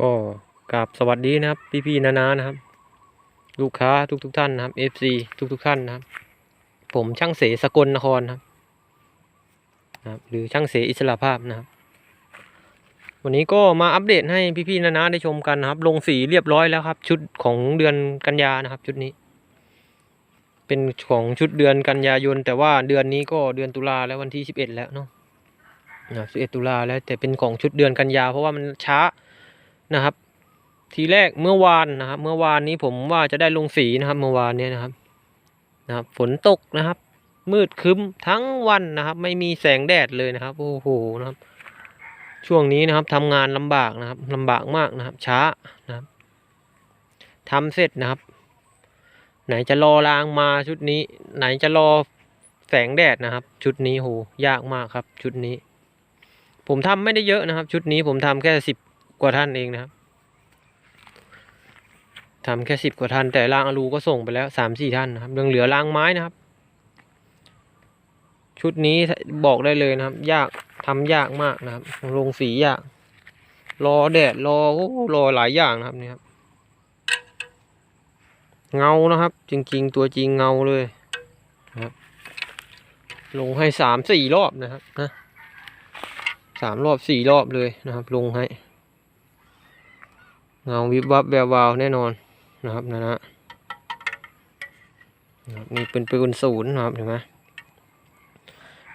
ก็กราบสวัสดีนะครับ พี่ๆนานานะครับ ลูกค้าทุกๆทท่านนะครับ FC ทุกๆท่านนะครับ ผมช่างเสสกลนครนะครับนะครับ หรือช่างเสอิสระภาพนะครับ วันนี้ก็มาอัปเดตให้พี่ๆนานาได้ชมกันนะครับ ลงสีเรียบร้อยแล้วครับ ชุดของเดือนกันยานะครับ ชุดนี้ เป็นของชุดเดือนกันยายน แต่ว่าเดือนนี้ก็เดือนตุลาแล้ววันที่สิบเอ็ดแล้วเนาะสิบเอ็ดตุลาแล้วแต่เป็นของชุดเดือนกันยา เพราะว่ามันช้า นะครับ ทีแรกเมื่อวานนะครับ เมื่อวานนี้ผมว่าจะได้ลงสีนะครับ เมื่อวานเนี้นะครับนะครับ ฝนตกนะครับ มืดครึ้มทั้งวันนะครับ ไม่มีแสงแดดเลยนะครับ โอ้โหนะครับ ช่วงนี้นะครับทำงานลำบากนะครับลำบากมากนะครับ ช้านะครับทำเสร็จนะครับ ไหนจะรอรางมาชุดนี้ ไหนจะรอแสงแดดนะครับ ชุดนี้โหยากมากครับ ชุดนี้ ผมทำไม่ได้เยอะนะครับ ชุดนี้ผมทำแค่สิบ กว่าท่านเองนะครับทำแค่สิบกว่าท่านแต่รางอลูก็ส่งไปแล้วสามสี่ท่านนะครับยังเหลือรางไม้นะครับ ชุดนี้บอกได้เลยนะครับ ยากทำยากมากนะครับลงสียาก รอแดดรอรอหลายอย่างนะครับเนี่ยครับเงานะครับ จริง ๆ ตัวจริงเงาเลยนะครับลงให้สามสี่รอบนะครับนะสามรอบสี่รอบเลยนะครับ ลงให้ เงาวิบวับแวววาวแน่นอนนะครับนะนะฮะนี่เป็นปืนศูนย์นะครับเห็นไหม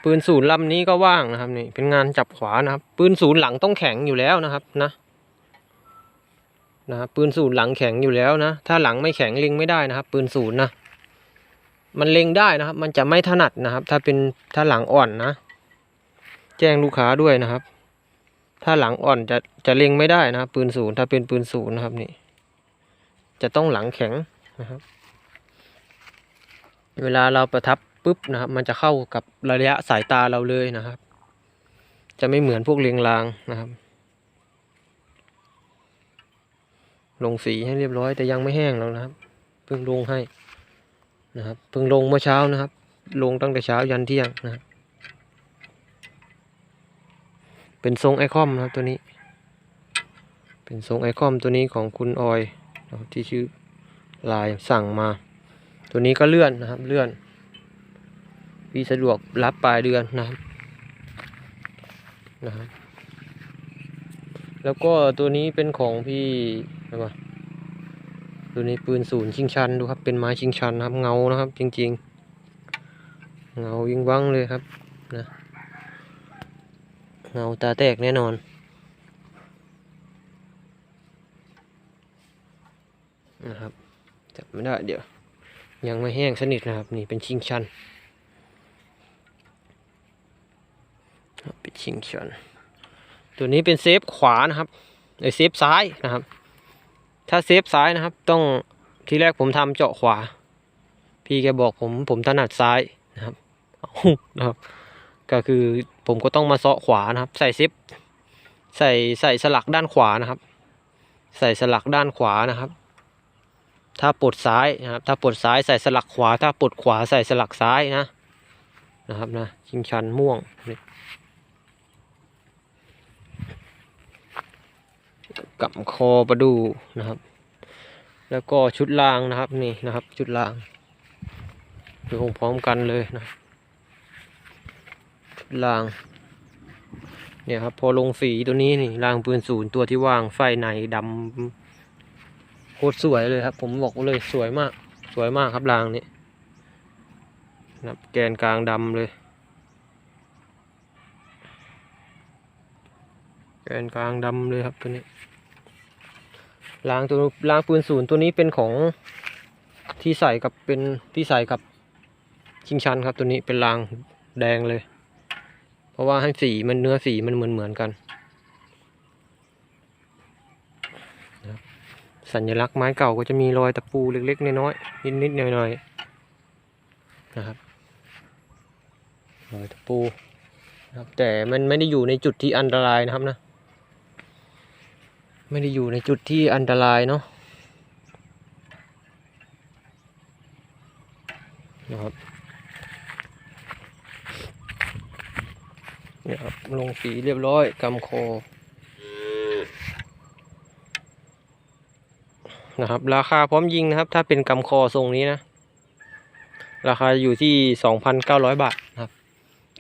ปืนศูนย์ลำนี้ก็ว่างนะครับนี่เป็นงานจับขวานะครับ ปืนศูนย์หลังต้องแข็งอยู่แล้วนะครับนะนะครับปืนศูนย์หลังแข็งอยู่แล้วนะ ถ้าหลังไม่แข็งเล็งไม่ได้นะครับ ปืนศูนย์นะมันเล็งได้นะครับ มันจะไม่ถนัดนะครับ ถ้าเป็นถ้าหลังอ่อนนะ แจ้งลูกค้าด้วยนะครับ ถ้าหลังอ่อนจะจะเล็งไม่ได้นะครับ ปืนศูนย์ถ้าเป็นปืนศูนย์นะครับนี่ จะต้องหลังแข็งนะครับ เวลาเราประทับปุ๊บนะครับ มันจะเข้ากับระยะสายตาเราเลยนะครับ จะไม่เหมือนพวกเลียงรางนะครับ ลงสีให้เรียบร้อยแต่ยังไม่แห้งแล้วนะครับ เพิ่งลงให้นะครับ เพิ่งลงเมื่อเช้านะครับ ลงตั้งแต่เช้ายันเที่ยงนะครับ เป็นทรงไอคอมนะครับตัวนี้ เป็นทรงไอคอมตัวนี้ของคุณออยที่ชื่อลายสั่งมา ตัวนี้ก็เลื่อนนะครับเลื่อนพี่สะดวกรับปลายเดือนนะครับนะครับแล้วก็ตัวนี้เป็นของพี่อะไรวะตัวนี้ปืนศูนย์ชิงชันดูครับ เป็นไม้ชิงชันนะครับเงานะครับ จริง ๆ เงายิงวังเลยครับนะ เงาตาแตกแน่นอน นะครับจับไม่ได้เดี๋ยว ยังไม่แห้งสนิทนะครับ นี่เป็นชิงชันเป็นชิงชัน ตัวนี้เป็นเซฟขวานะครับไอเซฟซ้ายนะครับ ถ้าเซฟซ้ายนะครับ ต้องทีแรกผมทำเจาะขวา พี่แกบอกผมผมถนัดซ้ายนะครับนะครับ ก็คือผมก็ต้องมาเซาะขวานะครับ ใส่เซฟใส่ใส่สลักด้านขวานะครับ ใส่สลักด้านขวานะครับ ถ้าปลดซ้ายนะครับ ถ้าปลดซ้ายใส่สลักขวา ถ้าปลดขวาใส่สลักซ้ายนะนะครับนะชิงชันม่วงนี่กับคอประดูนะครับ แล้วก็ชุดรางนะครับนี่นะครับ ชุดรางดูพร้อมกันเลยนะ ราง เนี่ยครับ พอลงสีตัวนี้นี่รางปืนศูนย์ตัวที่ว่างไฟในดำโคตรสวยเลยครับ ผมบอกเลยสวยมาก สวยมากครับรางนี้นะแกนกลางดำเลย แกนกลางดำเลยครับตัวนี้รางตัวรางปืนศูนย์ตัวนี้เป็นของที่ใส่กับเป็นที่ใส่กับชิงชันครับตัวนี้เป็นรางแดงเลย เพราะว่าให้สีมันเนื้อสีมันเหมือนเหมือนกันสัญลักษณ์ไม้เก่าก็จะมีรอยตะปูเล็กๆน้อยๆนิดๆหน่อยๆนะครับรอยตะปูนะครับแต่มันไม่ได้อยู่ในจุดที่อันตรายนะครับนะ ไม่ได้อยู่ในจุดที่อันตรายเนาะนะครับ นี่ครับลงสีเรียบร้อยกำคอนะครับ ราคาพร้อมยิงนะครับ ถ้าเป็นกำคอทรงนี้นะ ราคาอยู่ที่สองพันเก้าร้อยบาทนะครับ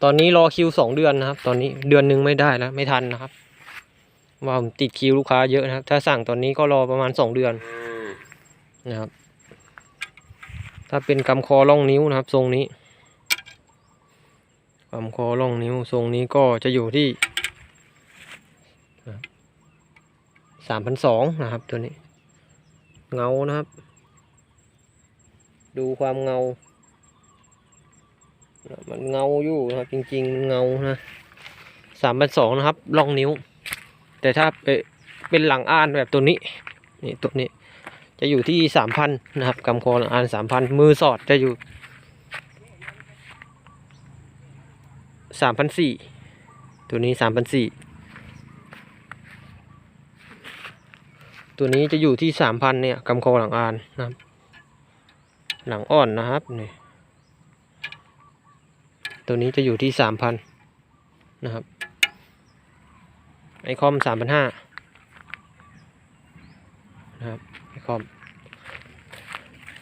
ตอนนี้รอคิวสองเดือนนะครับ ตอนนี้เดือนหนึ่งไม่ได้แล้วไม่ทันนะครับว่าผมติดคิวลูกค้าเยอะนะครับ ถ้าสั่งตอนนี้ก็รอประมาณสองเดือนนะครับ ถ้าเป็นกำคอล่องนิ้วนะครับ ทรงนี้ กำคอล่องนิ้วทรงนี้ก็จะอยู่ที่สามพันสองนะครับตัวนี้ เงานะครับ ดูความเงา มันเงาอยู่นะครับจริงๆเงานะสามพันสองนะครับล่องนิ้ว แต่ถ้าเปเป็นหลังอ่านแบบตัวนี้นี่ตัวนี้จะอยู่ที่สามพันนะครับกำคอหลังอ่านสามพันมือสอดจะอยู่ สามพันสี่ตัวนี้สามพันสี่ตัวนี้จะอยู่ที่สามพันเนี่ยกำคอหลังอ่านนะครับ หลังอ่อนนะครับนี่ตัวนี้จะอยู่ที่สามพันนะครับ ไอคอมสามพันห้านะครับไอคอม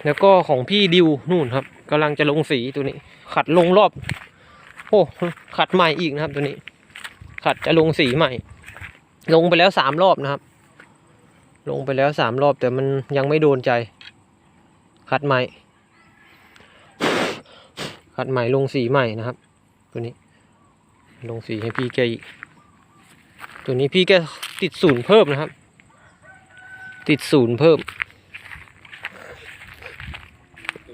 แล้วก็ของพี่ดิวนู่นครับกำลังจะลงสีตัวนี้ ขัดลงรอบ โอ้ขัดใหม่อีกนะครับตัวนี้ ขัดจะลงสีใหม่ ลงไปแล้วสามรอบนะครับ ลงไปแล้วสามรอบแต่มันยังไม่โดนใจ ขัดใหม่ ขัดใหม่ลงสีใหม่นะครับ ตัวนี้ ลงสีให้พี่แกอีก ตัวนี้พี่แกติดศูนย์เพิ่มนะครับ ติดศูนย์เพิ่ม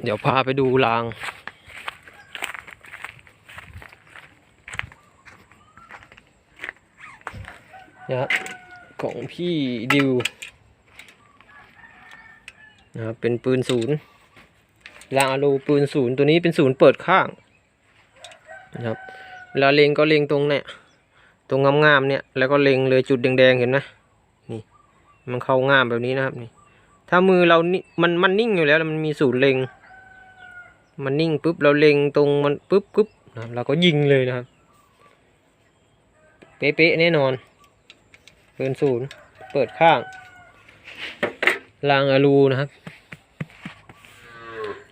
เดี๋ยวพาไปดูราง นะครับของพี่ดิวนะครับเป็นปืนศูนย์รางอะลูปืนศูนย์ตัวนี้เป็นศูนย์เปิดข้างนะครับเวลาเล็งก็เล็งตรงเนี่ยตรงงามๆเนี่ยแล้วก็เล็งเลยจุดแดงๆเห็นไหมนี่มันเข้างามแบบนี้นะครับนี่ถ้ามือเรานี่มันมันนิ่งอยู่แล้วมันมีศูนย์เล็ง มันนิ่งปุ๊บเราเล็งตรงมันปุ๊บปุ๊บนะเราก็ยิงเลยนะครับเป๊ะๆแน่นอน ปืนศูนย์เปิดข้างรางอะลูนะครับ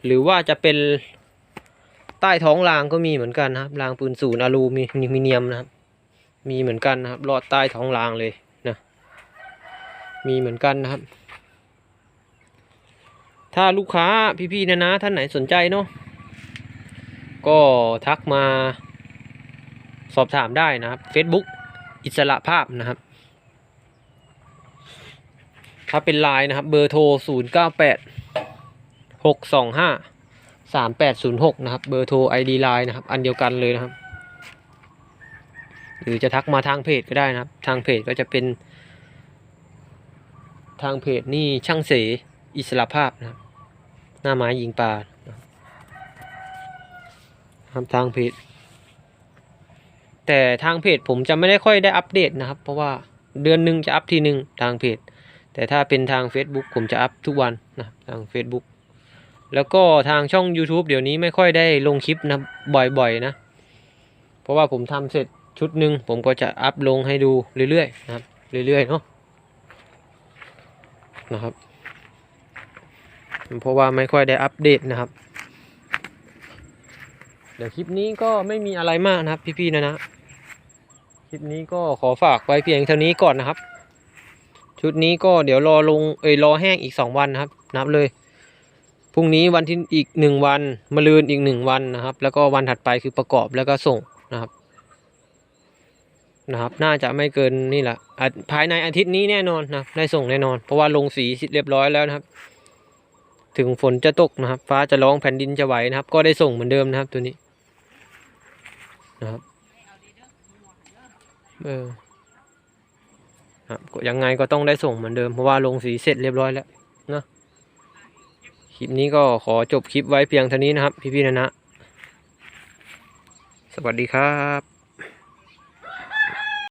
หรือว่าจะเป็นใต้ท้องรางก็มีเหมือนกันนะครับรางปืนศูนย์อะลูมีมิเนียมนะครับ มีเหมือนกันนะครับลอดใต้ท้องรางเลยนะมีเหมือนกันนะครับ ถ้าลูกค้าพี่ๆนะนะท่านไหนสนใจเนาะก็ทักมาสอบถามได้นะครับ Facebook อิสระภาพนะครับ ถ้าเป็นไลน์นะครับ เบอร์โทร 0 9 8 6 2 5 3 8 0 6 นะครับ เบอร์โทร ID ไลน์นะครับ อันเดียวกันเลยนะครับ หรือจะทักมาทางเพจก็ได้นะครับ ทางเพจก็จะเป็น ทางเพจนี่ช่างเสอิสระภาพนะครับ หน้าไม้ยิงปลาครับทางเพจแต่ทางเพจผมจะไม่ได้ค่อยได้อัปเดตนะครับ เพราะว่าเดือนหนึ่งจะอัปทีหนึ่งทางเพจ แต่ถ้าเป็นทาง Facebook ผมจะอัพทุกวันนะทาง Facebook แล้วก็ทางช่อง YouTube เดี๋ยวนี้ไม่ค่อยได้ลงคลิปนะบ่อยๆนะ เพราะว่าผมทำเสร็จชุดหนึ่งผมก็จะอัพลงให้ดูเรื่อยๆนะครับเรื่อยๆเนาะนะครับ เพราะว่าไม่ค่อยได้อัปเดตนะครับ เดี๋ยวคลิปนี้ก็ไม่มีอะไรมากนะครับพี่ๆนะนะ คลิปนี้ก็ขอฝากไว้เพียงเท่านี้ก่อนนะครับ ชุดนี้ก็เดี๋ยวรอลงเอ้ยรอแห้งอีกสองวันนะครับ นับเลยพรุ่งนี้วันที่อีกหนึ่งวันมะรืนอีกหนึ่งวันนะครับ แล้วก็วันถัดไปคือประกอบแล้วก็ส่งนะครับนะครับ น่าจะไม่เกินนี่แหละอะภายในอาทิตย์นี้แน่นอนนะได้ส่งแน่นอน เพราะว่าลงสีเรียบร้อยแล้วนะครับ ถึงฝนจะตกนะครับ ฟ้าจะร้องแผ่นดินจะไหวนะครับ ก็ได้ส่งเหมือนเดิมนะครับตัวนี้นะครับเออ ครับยังไงก็ต้องได้ส่งเหมือนเดิมเพราะว่าลงสีเสร็จเรียบร้อยแล้วนะคลิปนี้ก็ขอจบคลิปไว้เพียงเท่านี้นะครับ พี่ๆนะนะ สวัสดีครับ